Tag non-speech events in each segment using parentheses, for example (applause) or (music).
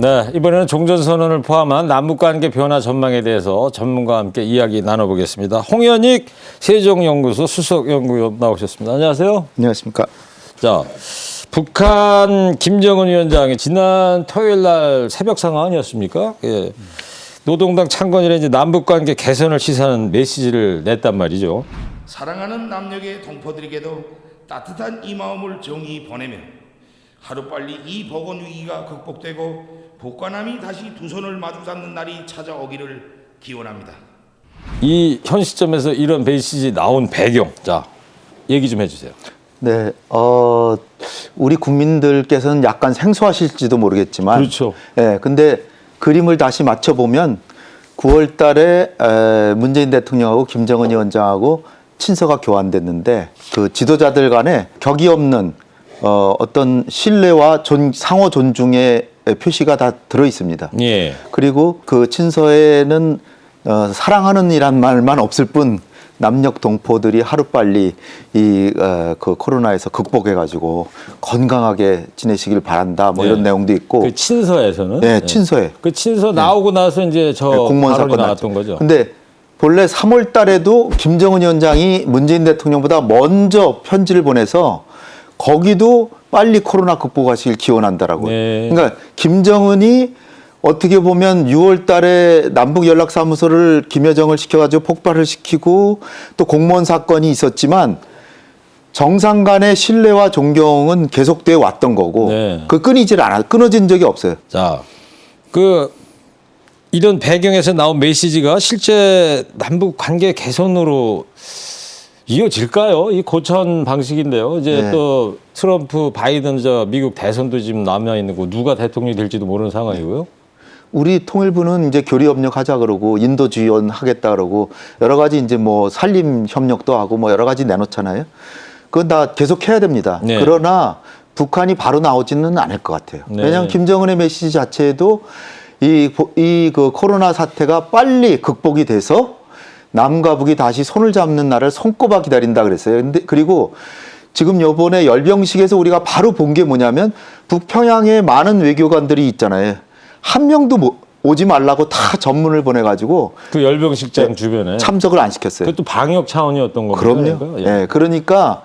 네, 이번에는 종전 선언을 포함한 남북 관계 변화 전망에 대해서 전문가와 함께 이야기 나눠보겠습니다. 홍현익 세종연구소 수석 연구위원 나오셨습니다. 안녕하세요. 안녕하십니까. 자, 북한 김정은 위원장이 지난 토요일 날 새벽 상황 아니었습니까? 예. 노동당 창건이라 이제 남북 관계 개선을 시사하는 메시지를 냈단 말이죠. 사랑하는 남녀의 동포들에게도 따뜻한 이 마음을 정의 보내며 하루빨리 이 보건 위기가 극복되고 북한함이 다시 두 손을 마주 잡는 날이 찾아오기를 기원합니다. 이 현 시점에서 이런 메시지 나온 배경, 자, 얘기 좀 해주세요. 네, 어, 우리 국민들께서는 약간 생소하실지도 모르겠지만, 그렇죠. 예, 근데 그림을 다시 맞춰 보면 9월 달에 에, 문재인 대통령하고 김정은 위원장하고 친서가 교환됐는데 그 지도자들 간에 격이 없는 어, 어떤 신뢰와 존, 상호 존중의 표시가 다 들어 있습니다. 예. 그리고 그 친서에는 어, 사랑하는 이란 말만 없을 뿐 남녘 동포들이 하루빨리 이 어, 그 코로나에서 극복해 가지고 건강하게 지내시길 바란다 뭐 이런 네. 내용도 있고 그 친서에서는 네, 친서에 그 친서 나오고 나서 이제 저 네, 공무원 사건 나왔던. 거죠. 근데 본래 3월 달에도 김정은 위원장이 문재인 대통령보다 먼저 편지를 보내서 거기도 빨리 코로나 극복하시길 기원한다라고. 네. 그러니까 김정은이 어떻게 보면 6월 달에 남북 연락 사무소를 김여정을 시켜 가지고 폭발을 시키고 또 공무원 사건이 있었지만 정상 간의 신뢰와 존경은 계속돼 왔던 거고 네. 그 끊이질 않아 끊어진 적이 없어요. 자, 그 이런 배경에서 나온 메시지가 실제 남북 관계 개선으로 이어질까요? 이 고천 방식인데요. 이제 네. 또 트럼프, 바이든 저 미국 대선도 지금 남아 있는 거 누가 대통령이 될지도 모르는 상황이고요. 우리 통일부는 이제 교류 협력 하자 그러고 인도 지원 하겠다 그러고 여러 가지 이제 뭐 산림 협력도 하고 뭐 여러 가지 내놓잖아요. 그건 다 계속 해야 됩니다. 네. 그러나 북한이 바로 나오지는 않을 것 같아요. 네. 왜냐하면 김정은의 메시지 자체도 이 이 그 코로나 사태가 빨리 극복이 돼서 남과 북이 다시 손을 잡는 날을 손꼽아 기다린다 그랬어요. 근데 그리고 지금 요번에 열병식에서 우리가 바로 본 게 뭐냐면 북평양에 많은 외교관들이 있잖아요. 한 명도 못- 오지 말라고 다 전문을 보내가지고 그 열병식장 네. 주변에 참석을 안 시켰어요. 그것도 방역 차원이었던 겁니다. 그럼요. 그러니까? 예. 그러니까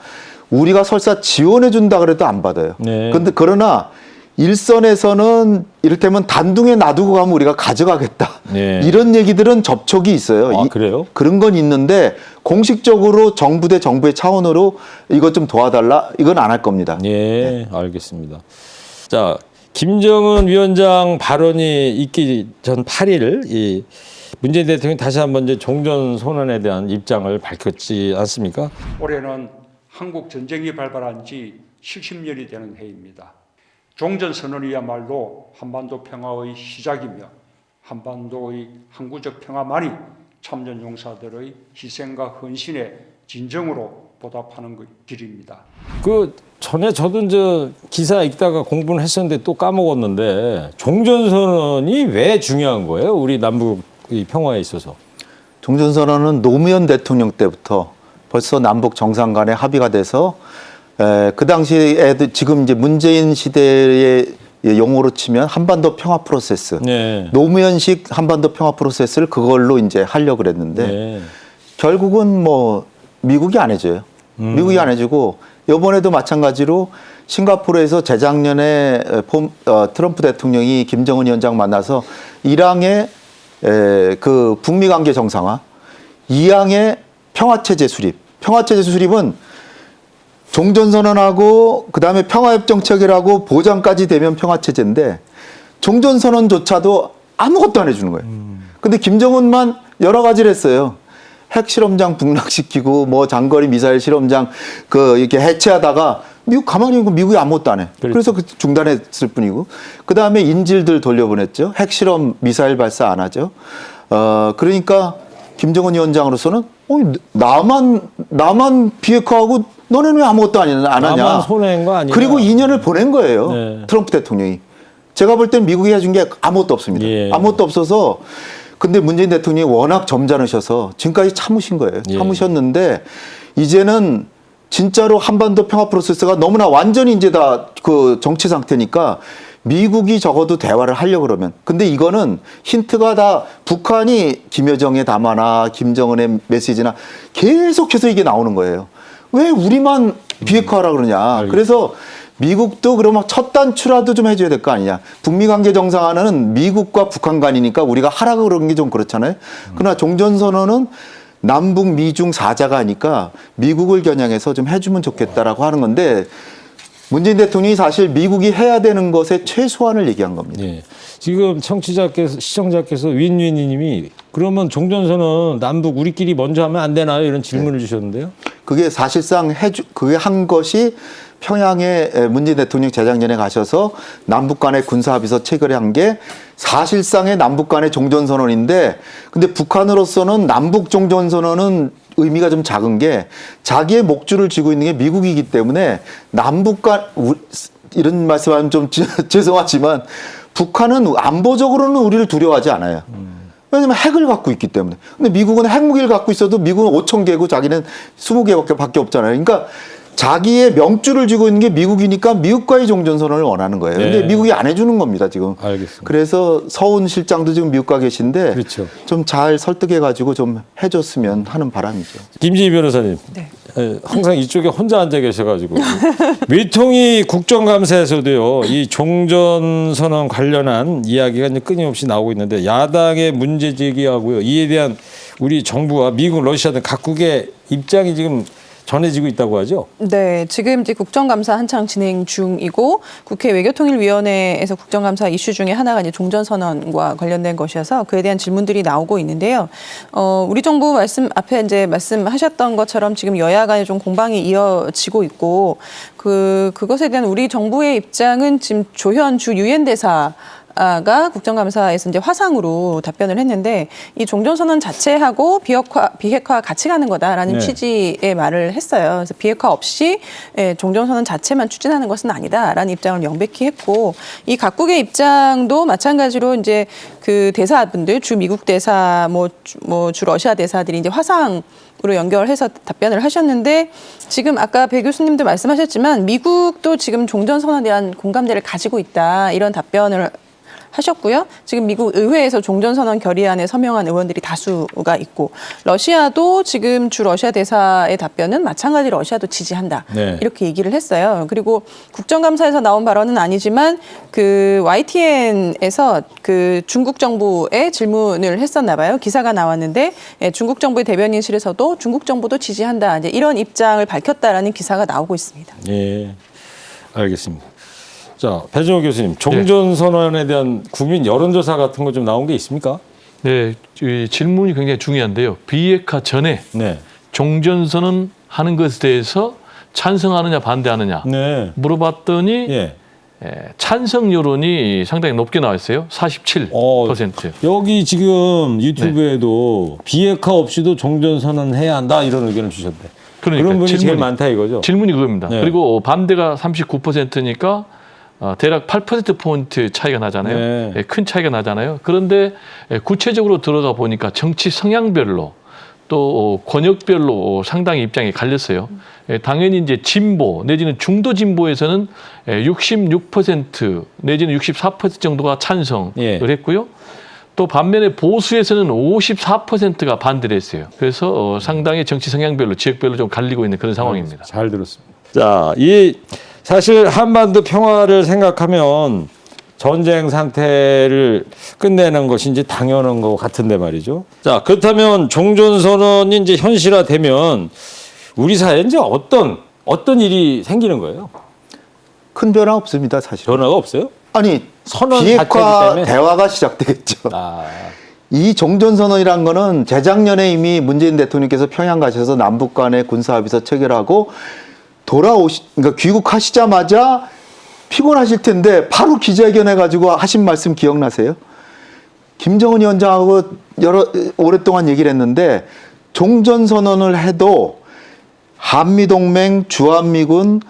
우리가 설사 지원해 준다 그래도 안 받아요. 네. 근데 그러나 일선에서는 이를테면 단둥에 놔두고 가면 우리가 가져가겠다. 네. 이런 얘기들은 접촉이 있어요. 아, 이- 그래요? 그런 건 있는데 공식적으로 정부 대 정부의 차원으로 이것 좀 도와달라 이건 안 할 겁니다. 예, 알겠습니다. 자, 김정은 위원장 발언이 있기 전 8일 이 문재인 대통령이 다시 한번 이제 종전 선언에 대한 입장을 밝혔지 않습니까? 올해는 한국 전쟁이 발발한 지 70년이 되는 해입니다. 종전선언이야말로 한반도 평화의 시작이며 한반도의 항구적 평화만이 참전 용사들의 희생과 헌신의 진정으로 보답하는 그 길입니다. 그 전에 저도 저 기사 읽다가 공부를 했었는데 또 까먹었는데 종전 선언이 왜 중요한 거예요? 우리 남북 이 평화에 있어서. 종전선언은 노무현 대통령 때부터 벌써 남북 정상 간에 합의가 돼서 에, 그 당시에도 지금 이제 문재인 시대의 용어로 치면 한반도 평화 프로세스. 네. 노무현식 한반도 평화 프로세스를 그걸로 이제 하려고 그랬는데 네. 결국은 뭐 미국이 안 해줘요. 음. 미국이 안 해주고 이번에도 마찬가지로 싱가포르에서 재작년에 에, 폼- 어, 트럼프 대통령이 김정은 위원장 만나서 일항의 에, 그 북미 관계 정상화, 이항의 평화 체제 수립. 평화 체제 수립은 종전 선언하고 그다음에 평화협정 체결하고 보장까지 되면 평화 체제인데 종전 선언조차도 아무것도 안 해주는 거예요. 근데 김정은만 여러 가지를 했어요. 핵 실험장 북락시키고 뭐 장거리 미사일 실험장 그 이렇게 해체하다가 미국 가만히 있고 미국이 아무것도 안 해. 그렇죠. 그래서 그 중단했을 뿐이고 그 다음에 인질들 돌려보냈죠. 핵 실험 미사일 발사 안 하죠. 어 그러니까 김정은 위원장으로서는 어 나만 나만 비핵화하고 너네는 왜 아무것도 안? 안 하냐? 손해인 거 아니냐? 그리고 2년을 보낸 거예요. 네. 트럼프 대통령이. 제가 볼 땐 미국이 해준 게 아무것도 없습니다. 예. 아무것도 없어서 근데 문재인 대통령이 워낙 점잖으셔서 지금까지 참으신 거예요. 예. 참으셨는데 이제는 진짜로 한반도 평화 프로세스가 너무나 완전히 이제 다 그 정치 상태니까 미국이 적어도 대화를 하려고 그러면. 근데 이거는 힌트가 다 북한이 김여정의 담화나 김정은의 메시지나 계속해서 이게 나오는 거예요. 왜 우리만 비핵화하라 그러냐. 그래서 미국도 그러면 첫 단추라도 좀 해줘야 될 거 아니냐. 북미 관계 정상화는 미국과 북한 간이니까 우리가 하라고 그런 게좀 그렇잖아요. 그러나 종전선언은 남북 미중 사자가 하니까 미국을 겨냥해서 좀 해주면 좋겠다라고 하는 건데 문재인 대통령이 사실 미국이 해야 되는 것의 최소한을 얘기한 겁니다. 예. 지금 청취자께서 시청자께서 윈윈이님이 그러면 종전선언 남북 우리끼리 먼저 하면 안 되나요? 이런 질문을 주셨는데요. 그게 사실상 해주 그게 한 것이 평양에 문재인 대통령 재작년에 가셔서 남북 간의 군사 합의서 체결한 게 사실상의 남북 간의 종전 선언인데 근데 북한으로서는 남북 종전 선언은 의미가 좀 작은 게 자기의 목줄을 쥐고 있는 게 미국이기 때문에 남북 간 우- 이런 말씀하면 좀 (laughs) 죄송하지만 북한은 안보적으로는 우리를 두려워하지 않아요. 왜냐면 핵을 갖고 있기 때문에. 근데 미국은 핵무기를 갖고 있어도 미국은 5천 개고 자기는 20개밖에 밖에 없잖아요. 그러니까 자기의 명줄을 쥐고 있는 게 미국이니까 미국과의 종전선언을 원하는 거예요. 근데 네. 미국이 안 해주는 겁니다, 지금. 알겠습니다. 그래서 서훈 실장도 지금 미국 가 계신데 그렇죠. 좀 잘 설득해가지고 좀 해줬으면 하는 바람이죠. 김진희 변호사님. 네. 예, 항상 이쪽에 혼자 앉아 계셔가지고 (laughs) 외통위 국정감사에서도요 이 종전선언 관련한 이야기가 이제 끊임없이 나오고 있는데 야당의 문제 제기하고요 이에 대한 우리 정부와 미국, 러시아 등 각국의 입장이 지금 전해지고 있다고 하죠. 네, 지금 이제 국정감사 한창 진행 중이고 국회 외교통일위원회에서 국정감사 이슈 중에 하나가 이제 종전선언과 관련된 것이어서 그에 대한 질문들이 나오고 있는데요. 어, 우리 정부 말씀 앞에 이제 말씀하셨던 것처럼 지금 여야 간에 좀 공방이 이어지고 있고 그 그것에 대한 우리 정부의 입장은 지금 조현 주 유엔 대사 가 국정감사에서 이제 화상으로 답변을 했는데 이 종전선언 자체하고 비핵화 비핵화 같이 가는 거다라는 네. 취지의 말을 했어요. 그래서 비핵화 없이 예, 종전선언 자체만 추진하는 것은 아니다라는 입장을 명백히 했고 이 각국의 입장도 마찬가지로 이제 그 대사분들 주 미국 대사 뭐 뭐 주 러시아 대사들이 이제 화상 으로 연결해서 답변을 하셨는데 지금 아까 배 교수님도 말씀하셨지만 미국도 지금 종전선언에 대한 공감대를 가지고 있다 이런 답변을 하셨고요. 지금 미국 의회에서 종전선언 결의안에 서명한 의원들이 다수가 있고 러시아도 지금 주 러시아 대사의 답변은 마찬가지 로 러시아도 지지한다. 네. 이렇게 얘기를 했어요. 그리고 국정감사에서 나온 발언은 아니지만 그 YTN에서 그 중국 정부에 질문을 했었나 봐요. 기사가 나왔는데 예, 중국 정부의 대변인실에서도 중국 정부도 지지한다. 이제 이런 입장을 밝혔다라는 기사가 나오고 있습니다. 예, 알겠습니다. 자 배정호 교수님 종전 선언에 대한 국민 여론조사 같은 거 좀 나온 게 있습니까? 네, 이 질문이 굉장히 중요한데요. 비핵화 전에 네, 종전 선언 하는 것에 대해서 찬성하느냐 반대하느냐 네, 물어봤더니 예. 에, 찬성 여론이 상당히 높게 나와 있어요. 47%. 어, 여기 지금 유튜브에도 네. 비핵화 없이도 종전 선언 해야 한다 이런 의견을 주셨대. 그러니까 그런 분이 제일 질문이- 많다 이거죠. 질문이 그겁니다. 네. 그리고 반대가 39%니까 어, 대략 8%포인트 차이가 나잖아요. 네. 예, 큰 차이가 나잖아요. 그런데 예, 구체적으로 들어가 보니까 정치 성향별로 또 어, 권역별로 어, 상당히 입장이 갈렸어요. 예, 당연히 이제 진보 내지는 중도 진보에서는 예, 66% 내지는 64% 정도가 찬성을 예. 했고요. 또 반면에 보수에서는 54%가 반대를 했어요. 그래서 어, 상당히 정치 성향별로 지역별로 좀 갈리고 있는 그런 상황입니다. 잘 들었습니다. 자, 이 사실 한반도 평화를 생각하면 전쟁 상태를 끝내는 이제 당연한 것 같은데 말이죠. 자, 그렇다면 종전선언이 이제 현실화되면 우리 사회에 이제 어떤 어떤 일이 생기는 거예요? 큰 변화 없습니다, 사실. 변화가 없어요? 아니, 선언 비핵화? 대화가 시작되겠죠. 아, 이 종전선언이란 거는 재작년에 이미 문재인 대통령께서 평양 가셔서 남북 간의 군사합의서 체결하고 돌아오시, 그러니까 귀국하시자마자 피곤하실 텐데 바로 기자회견 해 가지고 하신 말씀 기억나세요? 김정은 위원장하고 여러, 오랫동안 얘기를 했는데 종전 선언을 해도 한미 동맹, 주한미군,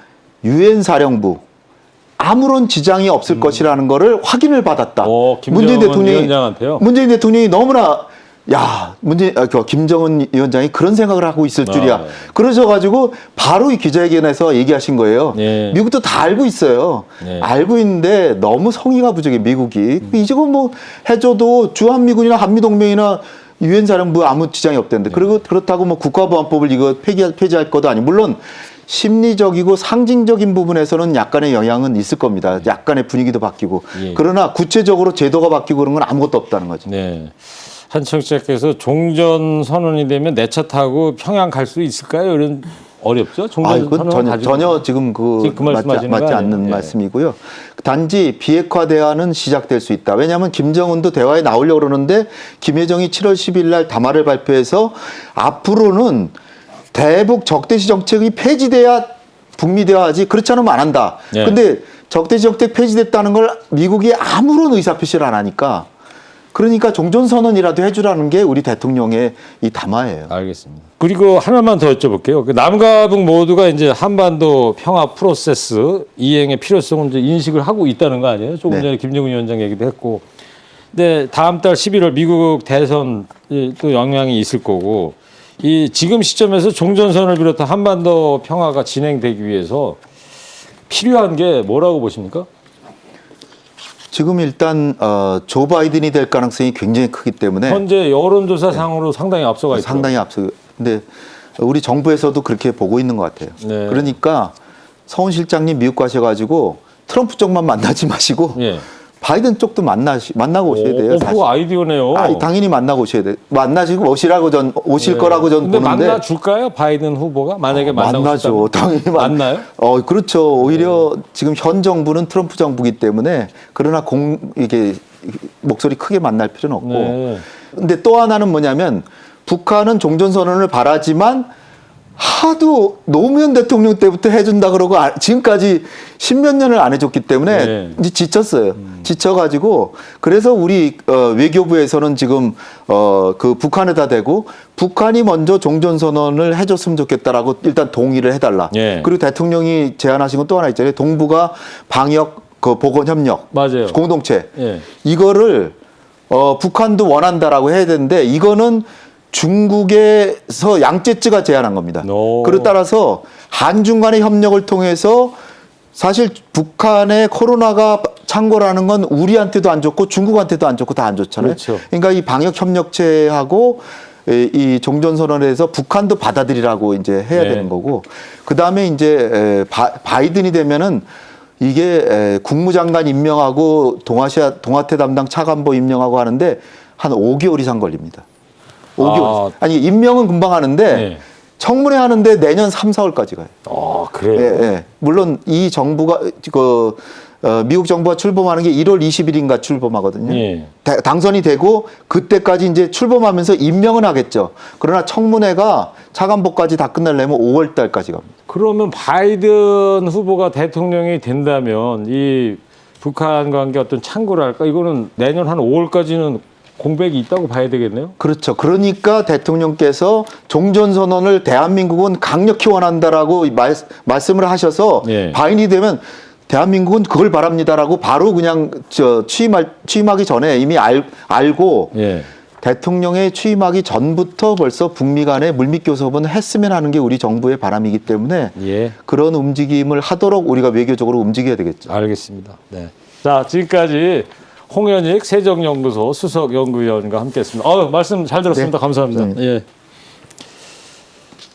유엔 사령부 아무런 지장이 없을 것이라는 거를 확인을 받았다. 어, 김정은 위원장한테요? 문재인 대통령이 너무나 야, 문재, 아, 그 김정은 위원장이 그런 생각을 하고 있을 줄이야. 아. 그러셔가지고 바로 이 기자회견에서 얘기하신 거예요. 네. 미국도 다 알고 있어요. 네. 알고 있는데 너무 성의가 부족해, 미국이. 이제 뭐 해줘도 주한미군이나 한미동맹이나 유엔 사령부 아무 지장이 없대는데. 네. 그리고 그렇다고 뭐 국가보안법을 이거 폐기, 폐지할 것도 아니고. 물론 심리적이고 상징적인 부분에서는 약간의 영향은 있을 겁니다. 약간의 분위기도 바뀌고. 예. 그러나 구체적으로 제도가 바뀌고 그런 건 아무것도 없다는 거죠. 네. 한 청취자께서 종전 선언이 되면 내 차 타고 평양 갈 수 있을까요? 이런 어렵죠? 종전 아, 선언 전혀. 전혀 지금 그, 지금 그 맞지, 맞지 거 않는? 예. 말씀이고요. 단지 비핵화 대화는 시작될 수 있다. 왜냐하면 김정은도 대화에 나오려고 그러는데 김여정이 7월 10일 날 담화를 발표해서 앞으로는 대북 적대시 정책이 폐지돼야 북미 대화하지 그렇지 않으면 안 한다. 예. 근데 적대시 정책 폐지됐다는 걸 미국이 아무런 의사 표시를 안 하니까 그러니까 종전 선언이라도 해주라는 게 우리 대통령의 이 담화예요. 알겠습니다. 그리고 하나만 더 여쭤볼게요. 그 남과 북 모두가 이제 한반도 평화 프로세스 이행의 필요성을 이제 인식을 하고 있다는 거 아니에요? 조금 네. 전에 김정은 위원장 얘기도 했고. 근데 다음 달 11월 미국 대선 또 영향이 있을 거고 이 지금 시점에서 종전선을 비롯한 한반도 평화가 진행되기 위해서 필요한 게 뭐라고 보십니까? 지금 일단 어, 조 바이든이 될 가능성이 굉장히 크기 때문에 현재 여론조사 상으로 상당히 앞서가 있죠. 네. 상당히 앞서. 근데 우리 정부에서도 그렇게 보고 있는 것 같아요. 네. 그러니까 서훈 실장님 미국 가셔가지고 트럼프 쪽만 (laughs) 만나지 마시고 예. 바이든 쪽도 만나시 만나고 오셔야 돼요. 오, 사실. 그거 아이디어네요. 아, 당연히 만나고 오셔야 돼. 만나시고 오시라고 전 오실 네. 거라고 전 근데 보는데 만나 줄까요? 바이든 후보가 만약에 만나고 만나죠. 싶다면? 당연히 만- 만나요? 어, 그렇죠. 오히려 지금 현 정부는 트럼프 정부기 때문에 그러나 공 이게 목소리 크게 만날 필요는 없고. 네. 근데 또 하나는 뭐냐면 북한은 종전선언을 바라지만 하도 노무현 대통령 때부터 해준다 그러고 아- 지금까지 십몇 년을 안 해줬기 때문에 네. 이제 지쳤어요. 지쳐가지고 그래서 우리 어, 외교부에서는 지금 어, 그 북한에다 대고 북한이 먼저 종전 선언을 해줬으면 좋겠다라고 일단 동의를 해달라. 예. 그리고 대통령이 제안하신 건 또 하나 있잖아요. 동북아 방역 그 보건 협력 맞아요. 공동체 예. 이거를 어, 북한도 원한다라고 해야 되는데 이거는 중국에서 양제츠가 제안한 겁니다. 오. 그에 따라서 한중 간의 협력을 통해서 사실 북한의 코로나가 창궐하는 건 우리한테도 안 좋고 중국한테도 안 좋고 다 안 좋잖아요. 그렇죠. 러니까이 방역 협력체하고 이- 이 종전선언에서 북한도 받아들이라고 이제 해야 네. 되는 거고 그 다음에 이제 바, 바이든이 되면은 이게 에, 국무장관 임명하고 동아시아 동아태 담당 차관보 임명하고 하는데 한 5개월 이상 걸립니다. 5개월. 아. 아. 니 임명은 금방 하는데 네. 청문회 하는데 내년 3, 4월까지 가요. 아, 그래요? 예, 예. 물론 이 정부가 그 어, 미국 정부가 출범하는 게 1월 20일인가 출범하거든요. 예. 다- 당선이 되고 그때까지 이제 출범하면서 임명은 하겠죠. 그러나 청문회가 차관보까지 다 끝내려면 5월 달까지 갑니다. 그러면 바이든 후보가 대통령이 된다면 이 북한 관계 어떤 창구랄까 이거는 내년 한 5월까지는 공백이 있다고 봐야 되겠네요. 그렇죠. 그러니까 대통령께서 종전 선언을 대한민국은 강력히 원한다라고 말, 말씀을 하셔서 예. 바인이 되면 대한민국은 그걸 바랍니다라고 바로 그냥 저 취임할, 취임하기 전에 이미 알, 알고 예. 대통령의 취임하기 전부터 벌써 북미 간의 물밑 교섭은 했으면 하는 게 우리 정부의 바람이기 때문에 예. 그런 움직임을 하도록 우리가 외교적으로 움직여야 되겠죠. 알겠습니다. 네. 자, 지금까지 홍현익 세정연구소 수석연구위원과 함께했습니다. 어, 말씀 잘 들었습니다. 네. 감사합니다. 예.